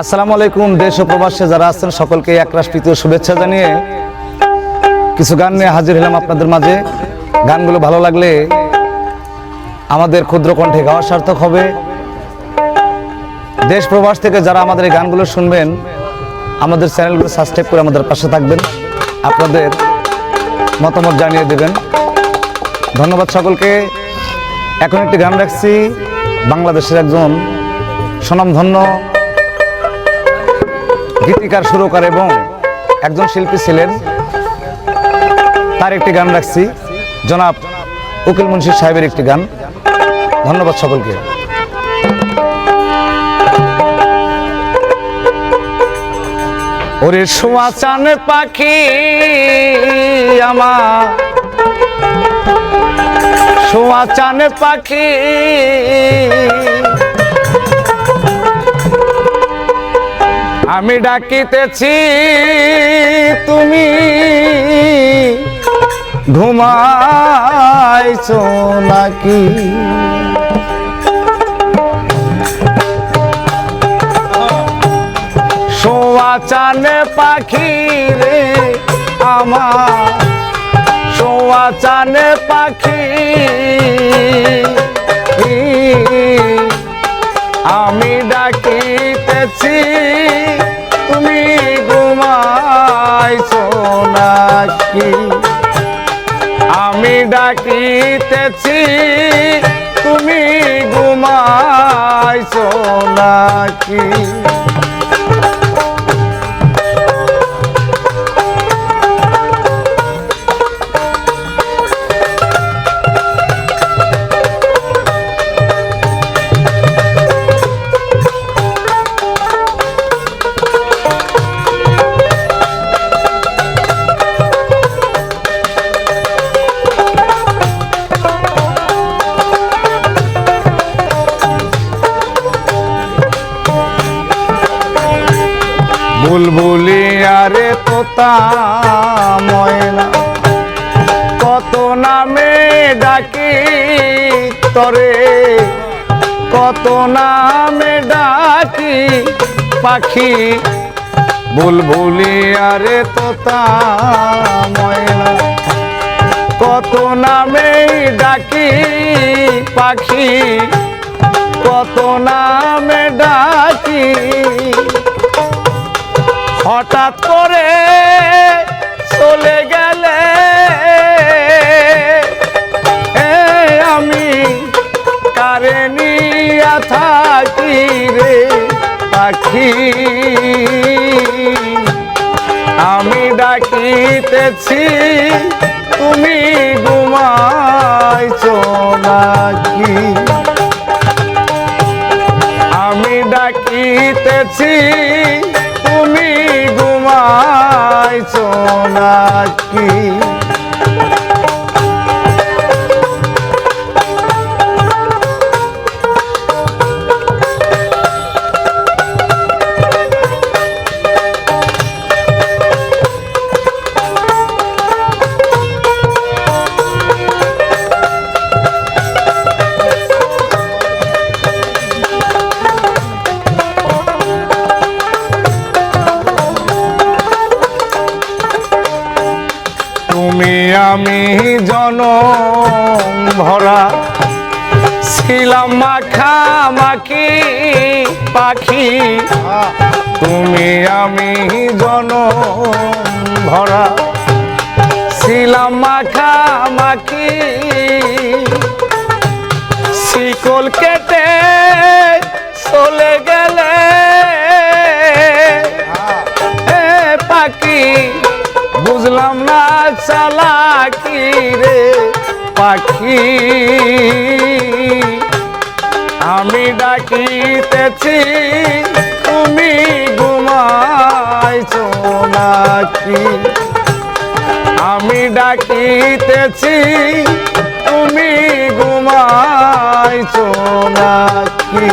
আসসালামু আলাইকুম, দেশ ও প্রবাসে যারা আছেন, সকলকে একরাশ প্রীতীয় শুভেচ্ছা জানিয়ে কিছু গান নিয়ে হাজির হলাম আপনাদের মাঝে। গানগুলো ভালো লাগলে আমাদের ক্ষুদ্র কণ্ঠে গাওয়া সার্থক হবে। দেশ প্রবাস থেকে যারা আমাদের এই গানগুলো শুনবেন, আমাদের চ্যানেলগুলো সাবস্ক্রাইব করে আমাদের পাশে থাকবেন। আপনাদের মতামত জানিয়ে দেবেন। ধন্যবাদ সকলকে। এখন একটি গান রাখছি। বাংলাদেশের একজন স্বনামধন্য গীতিকার, সুরকার এবং একজন শিল্পী ছিলেন। তার একটি গান রাখছি। জনাব উকিল মুন্সি সাহেবের একটি গান। ধন্যবাদ সকলকে। ওরে শোয়া চান পাখি আমার। শোয়া চান পাখি আমি ডাকিতেছি তুমি ঘুমাইছো নাকি? শোয়া চানে পাখি রে আমার। শোয়া চানে পাখি আমি ডাকিতেছি ডাকিতেছি তুমি ঘুমাইছ নাকি? তোতা ময়না। কত নামে ডাকি তরে। কত নামে ডাকি পাখি। বুলবুলি আরে তোতা ময়না। কত নামে ডাকি পাখি। কত নামে ডাকি। হঠাৎ করে চলে গেলে আমি কারে নিয়া থাকি রে পাখি? আমি ডাকিতেছি, তুমি ঘুমাইছো নাকি? আমি ডাকিতেছি, তুমি ঘুমাইছো নাকি তুমি জনম ভরা। ছিলাম মাখামাখি পাখি। তুমি আমি জনম ভরা। ছিলাম মাখামাখি শিকল কেটে চলে গেলে। পাখি বুঝলাম না চালাকি রে পাখি। আমি ডাকিতেছি, তুমি ঘুমাইছো নাকি? আমি ডাকিতেছি, তুমি ঘুমাইছো নাকি?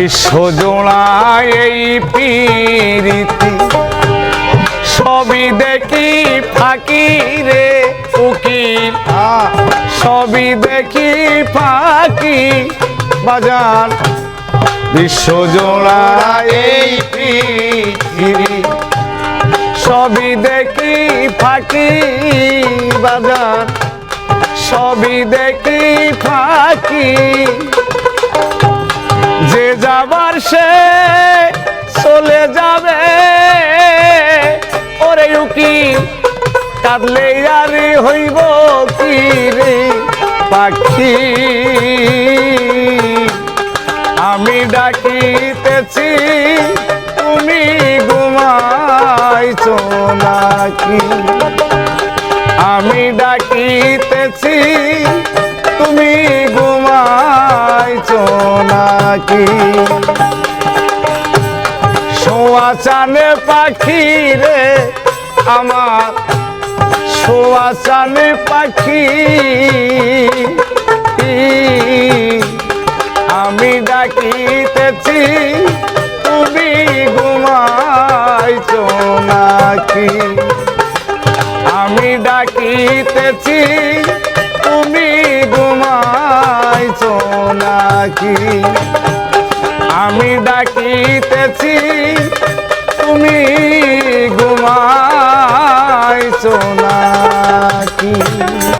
বিশ্বজোড়া এই পীরিতি সবই দেখি ফাঁকি রে উকিল সবই দেখি ফাঁকি বাজার। বিশ্বজোড়া এই পৃথিবী সবই দেখি ফাঁকি বাজার। সবই দেখি ফাঁকি যে যাবার সে চলে যাবে, ওরে উকি, কাঁদলে আর হইব কি রে পাখি? আমি ডাকিতেছি, তুমি ঘুমাইছো নাকি? আমি ডাকিতেছি নাকি শোয়া চানে পাখি রে আমার। শোয়া চানে পাখি। আমি ডাকিতেছি, তুমি ঘুমাইছো নাকি? আমি ডাকিতেছি, তুমি ঘুমাইছো নাকি? আমি ডাকিতেছি তুমি